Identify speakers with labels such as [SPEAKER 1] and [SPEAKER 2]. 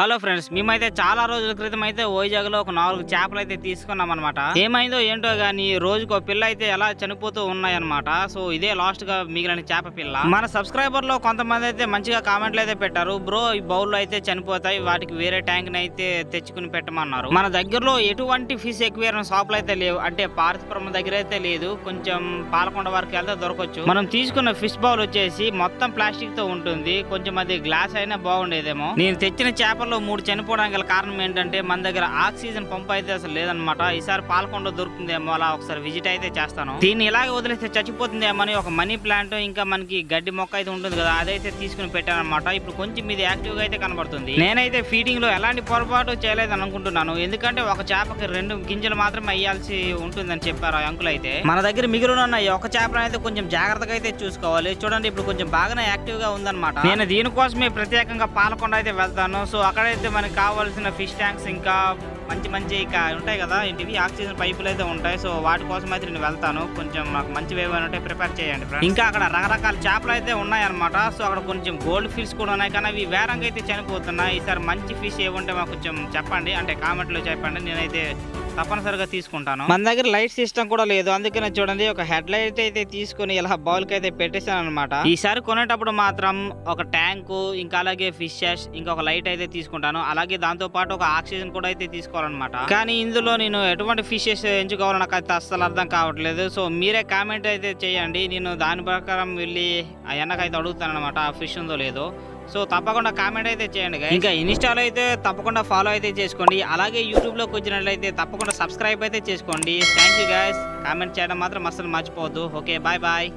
[SPEAKER 1] Hello friends మేమైతే చాలా రోజుల క్రితం అయితే వైజాగ్లో ఒక నాలుగు చేపలు అయితే తీసుకున్నాం అనమాట ఏమైందో ఏంటో కానీ రోజుకు ఒక పిల్ల అయితే ఎలా చనిపోతూ ఉన్నాయన్నమాట. సో ఇదే లాస్ట్గా మిగిలిన చేప పిల్ల. మన సబ్స్క్రైబర్లో కొంతమంది అయితే మంచిగా కామెంట్లు అయితే పెట్టారు. బ్రో ఈ బౌల్లో అయితే చనిపోతాయి. వాటికి వేరే ట్యాంక్ని అయితే తెచ్చుకుని పెట్టమన్నారు. మన దగ్గరలో ఎటువంటి ఫిష్ ఎక్వేరియం షాపులు అయితే లేవు. అంటే పార్తిపురం దగ్గర అయితే లేదు. కొంచెం పాలకొండ వరకు వెళ్తే దొరకవచ్చు మనం తీసుకున్న ఫిష్ బౌల్ వచ్చేసి మొత్తం ప్లాస్టిక్తో ఉంటుంది. కొంచెం అది గ్లాస్ అయినా బాగుండేదేమో. నేను తెచ్చిన చేపల్లో మూడు చనిపోవడానికి గల కారణం ఏంటంటే మన దగ్గర ఆక్సిజన్ పంప్ అయితే అసలు లేదనమాట ఈసారి పాలకొండ దొరుకుతుందేమో అలా ఒకసారి విజిట్ అయితే చేస్తాను. దీన్ని ఇలాగే వదిలేస్తే చచ్చిపోతుందేమో అని ఒక మనీ ప్లాంట్ ఇంకా మనకి గడ్డి మొక్క అయితే ఉంటుంది కదా అదైతే తీసుకుని పెట్టాను అనమాట ఇప్పుడు కొంచెం ఇది యాక్టివ్గా అయితే కనబడుతుంది. నేనైతే ఫీడింగ్లో ఎలాంటి పొరపాటు చేయలేదని అనుకుంటున్నాను ఎందుకంటే ఒక చేపకి రెండు గింజలు మాత్రమే అయ్యాల్సి ఉంటుందని చెప్పారు ఆ అంకుల్ అయితే. మన దగ్గర మిగిలిన ఉన్న ఒక చేపను అయితే కొంచెం జాగ్రత్తగా అయితే చూసుకోవాలి. చూడండి ఇప్పుడు కొంచెం బాగానే యాక్టివ్గా ఉందన్నమాట. నేను దీనికోసమే ప్రత్యేకంగా పాలకొండ అయితే వెళ్తాను. సో అక్కడైతే మనకి కావాల్సిన ఫిష్ ట్యాంక్స్ ఇంకా మంచి మంచి ఉంటాయి కదా. ఇంటివి ఆక్సిజన్ పైపులు అయితే ఉంటాయి. సో వాటి కోసం అయితే నేను వెళ్తాను. కొంచెం నాకు మంచి వేవ్ ఉంటే ప్రిపేర్ చేయండి ఇంకా అక్కడ రకరకాల చేపలు అయితే ఉన్నాయన్నమాట. సో అక్కడ కొంచెం గోల్డ్ ఫిష్ కూడా ఉన్నాయి. కానీ అవి వేరంగా అయితే చనిపోతున్నాయి. ఈసారి మంచి ఫిష్ ఏముంటే మాకు కొంచెం చెప్పండి. అంటే కామెంట్లో చెప్పండి. నేనైతే తప్పనిసరిగా తీసుకుంటాను. మన దగ్గర లైట్ సిస్టమ్ కూడా లేదు. అందుకనే చూడండి ఒక హెడ్ లైట్ అయితే తీసుకుని ఇలా బౌల్కి అయితే పెట్టేశాను అనమాట ఈసారి కొనేటప్పుడు మాత్రం ఒక ట్యాంక్ ఇంకా అలాగే ఫిషెస్ ఇంకా ఒక లైట్ అయితే తీసుకుంటాను. అలాగే దాంతో పాటు ఒక ఆక్సిజన్ కూడా అయితే తీసుకోవాలన్నమాట. కానీ ఇందులో నేను ఎటువంటి ఫిషెస్ ఎంచుకోవాలో నాకు అయితే అస్సలు అర్థం కావట్లేదు. సో మీరే కామెంట్ అయితే చేయండి. నేను దాని ప్రకారం వెళ్ళి ఆ ఎన్నకైతే అడుగుతాను అనమాట ఆ ఫిష్ ఉందో లేదో. సో తప్పకుండా కామెంట్ అయితే చేయండి ఇంకా ఇన్స్టాలో అయితే తప్పకుండా ఫాలో అయితే చేసుకోండి. అలాగే యూట్యూబ్లోకి వచ్చినట్లయితే తప్పకుండా సబ్స్క్రైబ్ అయితే చేసుకోండి. థ్యాంక్ యూ గాయస్ కామెంట్ చేయడం మాత్రం అస్సలు మర్చిపోవద్దు. Okay bye bye